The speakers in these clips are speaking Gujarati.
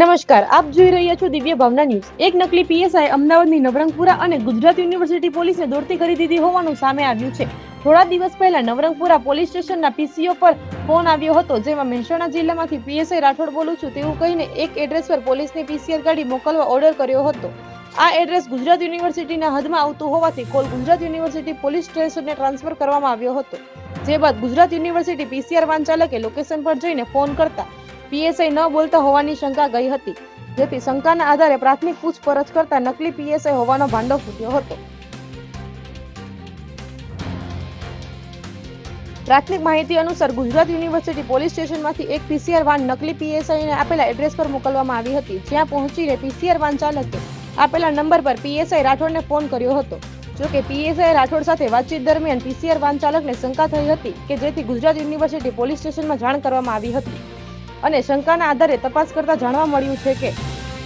નમસ્કાર, આપ જોઈ રહ્યા છો દિવ્ય ભાવના ન્યૂઝ. એક નકલી પીએસઆઈ અમદાવાદની નવરંગપુરા અને ગુજરાત યુનિવર્સિટી પોલીસને દોડતી કરી દીધી હોવાનું સામે આવ્યું છે. થોડા દિવસ પહેલા નવરંગપુરા પોલીસ સ્ટેશનના પીસીઓ પર ફોન આવ્યો હતો, જેમાં મહેસાણા જિલ્લામાંથી પીએસઆઈ રાઠોડ બોલું છું તેવું કહીને એક એડ્રેસ પર પોલીસની પીસીઆર ગાડી મોકલવા ઓર્ડર કર્યો હતો. આ એડ્રેસ ગુજરાત યુનિવર્સિટીના હદમાં આવતું હોવાથી કોલ ગુજરાત યુનિવર્સિટી પોલીસ સ્ટેશનને ટ્રાન્સફર કરવામાં આવ્યો હતો. જે બાદ ગુજરાત યુનિવર્સિટી પીસીઆર વાન ચાલકે લોકેશન પર જઈને ફોન કરતા પીએસઆઈ ન બોલતા હોવાની શંકા ગઈ હતી. જેથી શંકાના આધારે પ્રાથમિક પૂછપરછ કરતા નકલી પીએસઆઈ હોવાનો ભાંડો ફૂટ્યો હતો. પ્રાથમિક માહિતી અનુસાર ગુજરાત યુનિવર્સિટી પોલીસ સ્ટેશનમાંથી એક પીસીઆર વાન નકલી પીએસઆઈને આપેલા એડ્રેસ પર મોકલવામાં આવી હતી. જ્યાં પહોંચીને પીસીઆર વાન ચાલકે આપેલા નંબર પર પીએસઆઈ રાઠોડને ફોન કર્યો હતો. જો કે પીએસઆઈ રાઠોડ સાથે વાતચીત દરમિયાન પીસીઆર વાન ચાલકને શંકા થઈ હતી કે જેથી ગુજરાત યુનિવર્સિટી પોલીસ સ્ટેશનમાં જાણ કરવામાં આવી હતી. અને શંકાના આધારે તપાસ કરતા જાણવા મળ્યું છે કે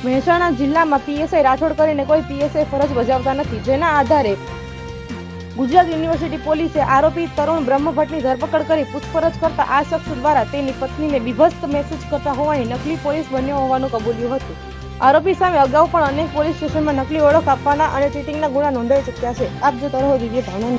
મહેસાણા જિલ્લામાં પીએસઆઈ રાઠોડ કરીને કોઈ પીએસઆઈ ફરજ બજાવતા નથી, જેના આધારે ગુજરાત યુનિવર્સિટી પોલીસે આરોપી તરુણ બ્રહ્મભટ્ટની ધરપકડ કરી પૂછપરછ કરતા આ શખ્સ દ્વારા તેની પત્નીને બીભત્સ મેસેજ કરતા હોવાની નકલી પોલીસ બન્યો હોવાનું કબૂલ્યું હતું. આરોપી સામે અગાઉ પણ અનેક પોલીસ સ્ટેશનમાં નકલી ઓળખ આપવાના અને ચીટિંગના ગુના નોંધાઈ ચૂક્યા છે. આપ જોતા રહો દિવ્ય ભાવના